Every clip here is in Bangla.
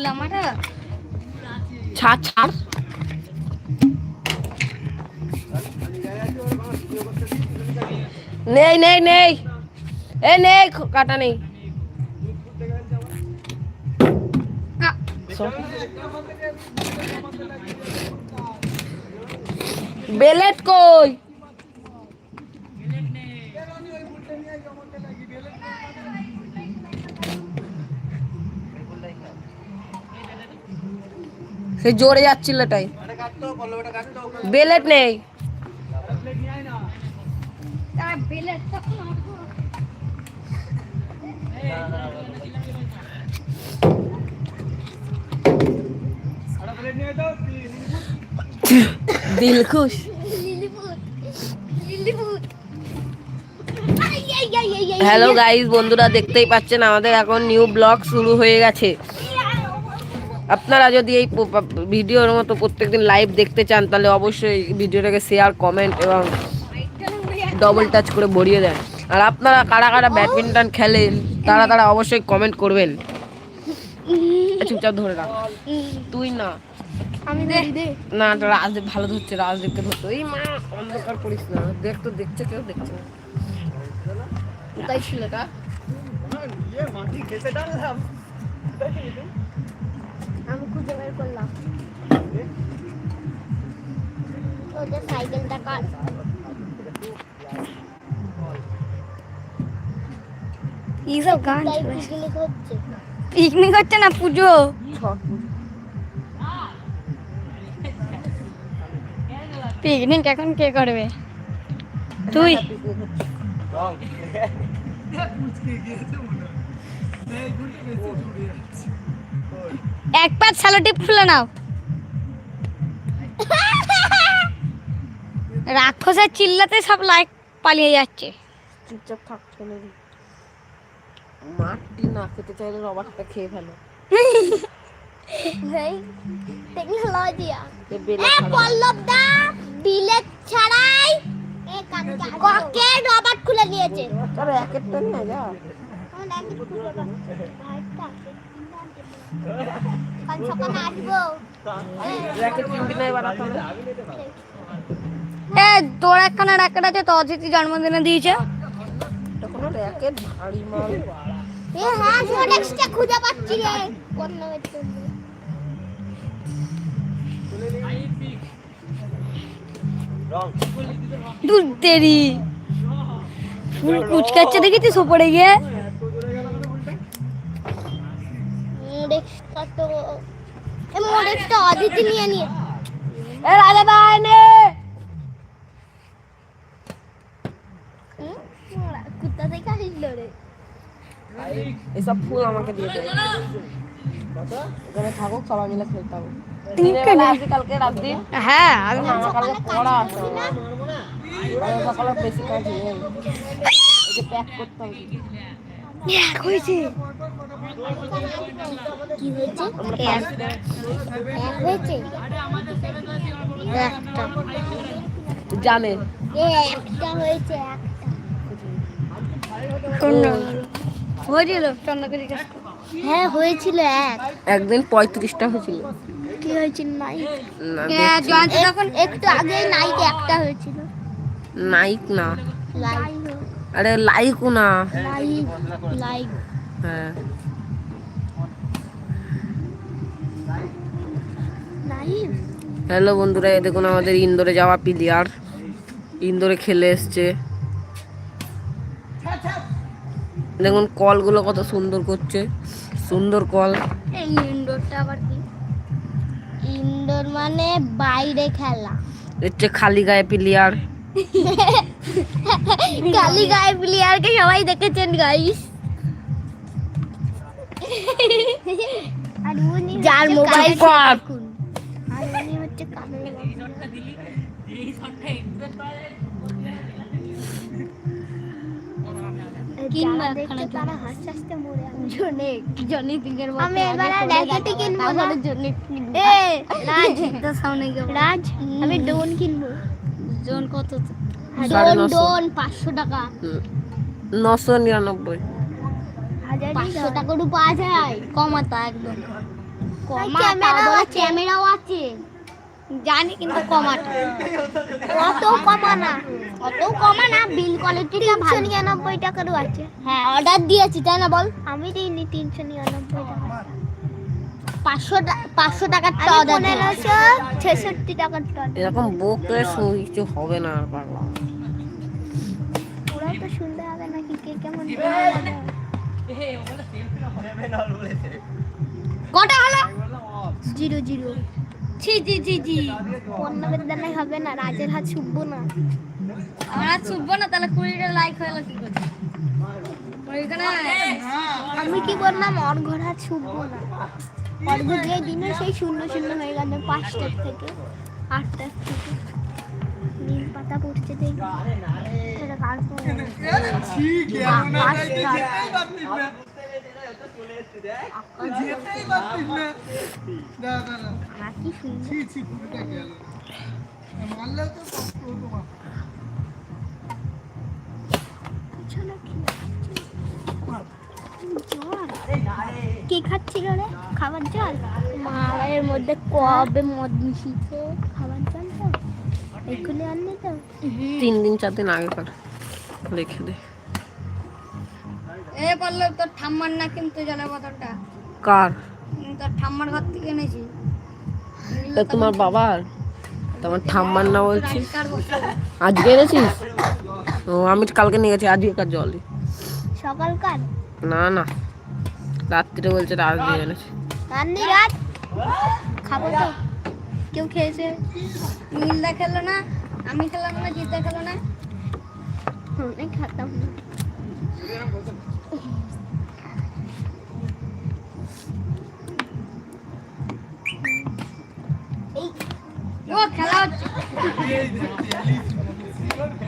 খুললাম ছাড় ছাড়। নেই নেই নেই। এ নেই কাটা নেই। বেলেট কই? সে জোরে যাচ্ছিল এটাই। বেলেট নেই। হ্যালো গাইস বন্ধুরা দেখতেই পাচ্ছেন, আমাদের এখন নিউ ব্লগ শুরু হয়ে গেছে। আপনারা যদি এই ভিডিওর মতো প্রত্যেকদিন লাইভ দেখতে চান তাহলে অবশ্যই ভিডিওটাকে শেয়ার কমেন্ট এবং ডবল টাচ করে ভরিয়ে দেন। আর আপনারা কারা কারা ব্যাডমিন্টন খেলেন তারা তারা অবশ্যই কমেন্ট করবেন। চুপচাপ ধরে রাখ। তুই না। না ভালো ধরছে রাজদেবকে ধরতো এই মা অন্ধকার করিস না। দেখ তো দেখছে কেউ দেখছে না। কোথায় ছিল এটা? আমি খুঁজে বের করলাম। ওদের সাইকেলটা কার? এইসব গান পিকনিক হচ্ছে। পিকনিক হচ্ছে না পুজো? পুজো। পিকনিক এখন কে করবে? তুই? এক পাঁচ স্যালো টিপ খুলে নাও। রাক্ষসের চিল্লাতে সব লাইক পালিয়ে যাচ্ছে। চুপচাপ থাক চলে দি মাটি না খেতে চাইলে রবারটা খেয়ে ফেলো। টেকনোলজি এ বেলে এ পল্লব দা বিলেট ছাড়াই ককে রবার্ট খুলে নিয়েছে? আরে একেরটা নিয়ে যা। র্যাকেট কিনবি না এবার আসলে এ তোর একখানা র্যাকেট আছে তো অতিথি জন্মদিনে দিয়েছে। কোনো র্যাকেট ভারী মাল এ হ্যাঁ ফোনেক্সটা খুঁজে পাচ্ছি রে। কোন নামের জন্য দূর। ফুল কুচকাচ্ছে দেখেছিস উপরে গিয়ে? এ অদিতি নিয়ে নিয়ে। এ রাজা দাই কুত্তা থেকে আসলো রে। এসব ফুল আমাকে দিয়ে দে। এখানে থাকুক সবাই মিলে খেলতে হবে বেলা কালকে রাত দিন। হ্যাঁ আমার কালকে পড়া আছে। সকালে বেশি কাজ নেই। প্যাক করতে হবে। হয়েছে। কি হয়েছে? এক। হয়েছে? একটা। জানে। এ একটা হয়েছে একটা। হয়েছিল? চন্দ্রগিরি হ্যাঁ হয়েছিল এক। একদিন পঁয়ত্রিশটা হয়েছিল। কি হয়েছিল নাই না তখন? একটু আগে নাইক একটা হয়েছিল। নাইক না। লাইক আরে লাইকও না। লাইক লাইক হ্যাঁ। হ্যালো বন্ধুরা এই দেখুন আমাদের ইন্দোরে যাওয়া প্লেয়ার। ইন্দোরে খেলে এসছে। দেখুন কলগুলো কত সুন্দর করছে। সুন্দর কল। এই ইনডোরটা আবার কি? ইনডোর মানে বাইরে খেলা। হচ্ছে খালি গায়ে প্লেয়ার। কালী গায়ে প্লেয়ারকে সবাই দেখেছেন গাইস যার মোবাইল আমি এবার আর র্যাকেটই কিনবো না। জনি এ রাজ। তো সামনে গিয়ে রাজ আমি ডোন কত? পাঁচশো টাকা। নশো নিরানব্বই। পাঁচশো টাকারও পাওয়া যায়। কমাতা একদম। কমা বলে ক্যামেরাও আছে। জানি কিন্তু কমাটা অত কমা না অত কমা না বিল কোয়ালিটিটা ভালো নিরানব্বই টাকারও আছে হ্যাঁ অর্ডার দিয়েছি তাই না বল আমি দিইনি তিনশো নিরানব্বই টাকা পাঁচশো পাঁচশো টাকার অর্ডার পনেরোশো ছেষট্টি টাকার এরকম বকলে কিছু হবে না আর ওরা তো শুনতে হবে নাকি কে কেমন কটা হলো জিরো জিরো ছি জি জি জি পণ্য বিদ্যালয় হবে না রাজের হাত শুভবো না। আমার ছুটবো না তাহলে কুড়িটা লাইক হলো কি করে? আমি কি বললাম অর্ঘর হাত শুভবো না। অর্ঘ যে দিনে সেই শূন্য শূন্য হয়ে গেল পাঁচটার থেকে আটটার থেকে। নীল পাতা পড়ছে দেখি। কার কি সুন্দর। খাচ্ছিল রে? খাবার জল? মা এর মধ্যে কবে মদ মিশিয়েছে? খাবার জল তো? এগুলো আনলে তো? তিন দিন চার দিন আগেকার রেখে দে। এ বলল তোর ঠাম্মার না কিন্তু জলের বোতলটা? কার? তোর ঠাম্মার ঘর থেকে এনেছি। তা তোমার বাবার? তোমার ঠাম্মার না বলছিস কার বোতল? আজকে এনেছিস? ও আমি কালকে নিয়ে গেছি আজকেকার জল? সকালকার না না। রাত্রিরে বলছে রাত দিয়ে এনেছি। রান্নি রাত? খাব তো। কেউ খেয়েছে? নীলদা খেলো না আমি খেলাম না জিতদা খেলো না। আমি খাতাম। না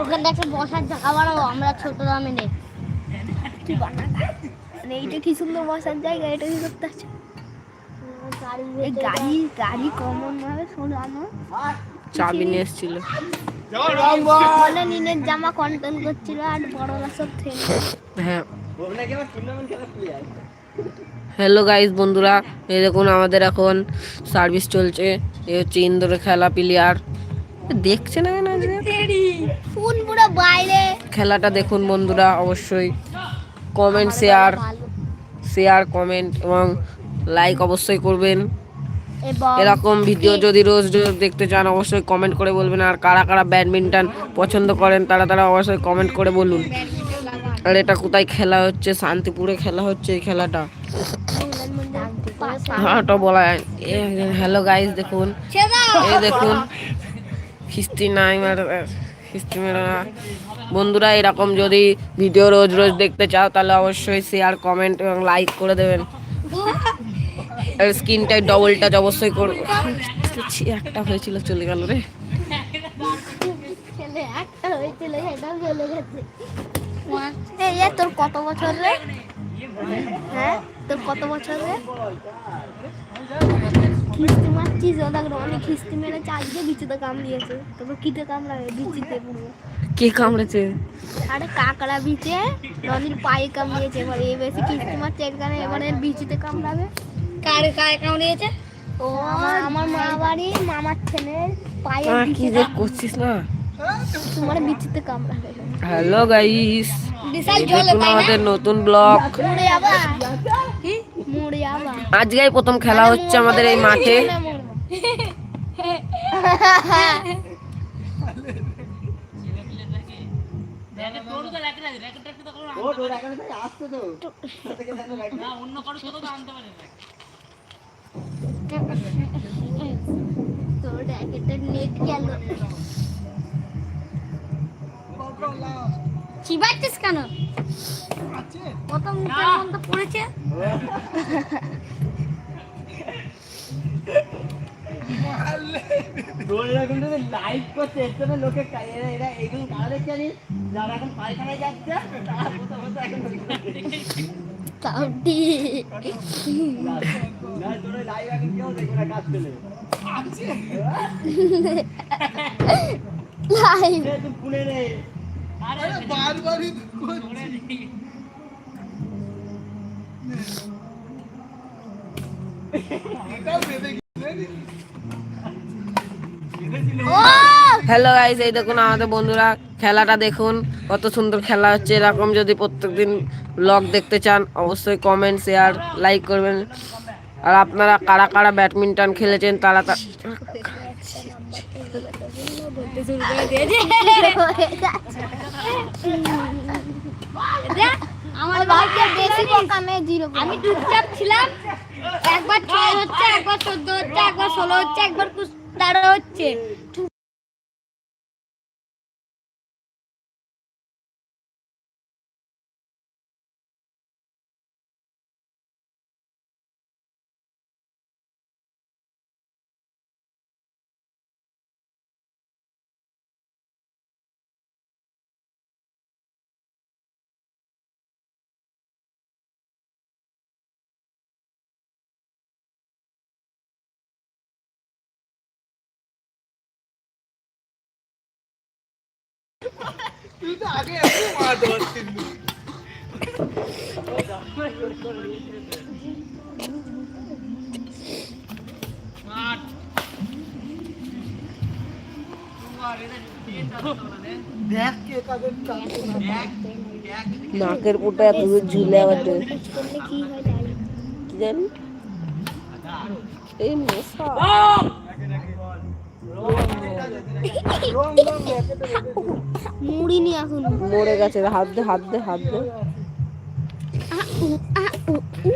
ওখানে একটা বসার জায়গা বাড়াবো আমরা ছোট দামে নেই। মানে এইটা কি সুন্দর বসার জায়গা? এটা কি করতে আছে? গাড়ি গাড়ি কমন ভাবে শোনানো চাবি নিয়ে এসেছিল। জামা কন্ট্রোল করছিল আর বড়রা সব হ্যাঁ। হ্যালো গাইস বন্ধুরা এই দেখুন আমাদের এখন সার্ভিস চলছে। এ হচ্ছে ইন্দোরে খেলা প্লেয়ার দেখছে না কেন বাইরে। খেলাটা দেখুন বন্ধুরা অবশ্যই কমেন্ট শেয়ার শেয়ার কমেন্ট এবং লাইক অবশ্যই করবেন। এরকম ভিডিও যদি রোজ রোজ দেখতে চান অবশ্যই কমেন্ট করে বলবেন। আর কারা কারা ব্যাডমিন্টন পছন্দ করেন তারা তারা অবশ্যই কমেন্ট করে বলুন। আর এটা কোথায় খেলা হচ্ছে? শান্তিপুরে খেলা হচ্ছে এই খেলাটা। হ্যাঁ ওটা বলা হ্যালো গাইস দেখুন। এই দেখুন। খিস্তি নাই খিস্তি মেরো। বন্ধুরা, এরকম যদি ভিডিও রোজ রোজ দেখতে চাও, তাহলে অবশ্যই শেয়ার কমেন্ট এবং লাইক করে দেবেন। আর স্ক্রিনটাই ডবল টাচ অবশ্যই করবে একটা হয়েছিল, চলে গেল রে। একটা হয়েছিল এই এ, তোর কত বছর রে? হ্যাঁ তোর কত বছর রে? খিস্তি মারছিস ও দেখ অনেক খিস্তি মেরেছে আজকে বিচিতে কামড়িয়েছে। তারপর কিতে কামড়াবে? বিচিতে পুরো। কে কামড়েছে? আরে কাকড়া বিচে রনির পায়ে কামড়িয়েছে এবার এ বেশি কিস্তি মারছে কারণে এবার বিচিতে কামড়াবে। কার কার কামড়িয়েছে? ও আমার মা বাড়ি মামার ছেলের পায়ে কি যে করছিস না তোমার বিচিতে কামড়াবে হ্যালো গাইস আমাদের নতুন ব্লগ আজকেই প্রথম খেলা হচ্ছে আমাদের এই মাঠে তোর নেট গেল চিবাচ্ছিস কেন? মুখের মধ্যে পড়েছে? লাইভ করছে এর জন্য লোকে এরা এরা এইগুলো কারা জানিস যারা এখন পায়খানায় যাচ্ছে তারা প্রথম প্রথম এখন কাউটি না তোরা লাইভ হ্যালো গাইস এই দেখুন আমাদের বন্ধুরা, খেলাটা দেখুন, কত সুন্দর খেলা হচ্ছে। এরকম যদি প্রত্যেকদিন ব্লগ দেখতে চান, অবশ্যই কমেন্ট শেয়ার লাইক করবেন। আর আপনারা কারা কারা ব্যাডমিন্টন খেলেছেন, তারা তা- আমার বাচ্চা বেশি বোকা মেয়ে জিরো আমি চুপচাপ ছিলাম একবার ছয় হচ্ছে একবার চোদ্দ হচ্ছে একবার ষোলো হচ্ছে একবার তেরো হচ্ছে। দেখ কে কাদের চাকরি দেখ দেখ নাকের পুটা এত দূর ঝুলে আবার দে- করলে কি হয় জানি কি জানি এই মশা মুড়ি নি এখন মরে গেছে হাত দে হাত দে হাত দে।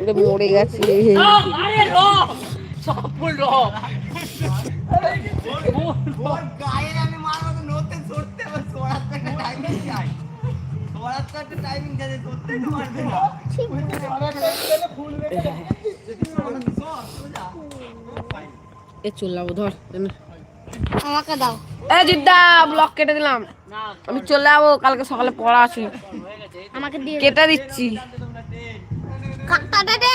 এটা মরে গেছে। এ চললাম ধর। আমাকে দাও। এ জিদ্দা ব্লক কেটে দিলাম। আমি চলে যাব কালকে সকালে পড়া আছে। আমাকে দিয়ে কেটে দিচ্ছি। কাকটা দে।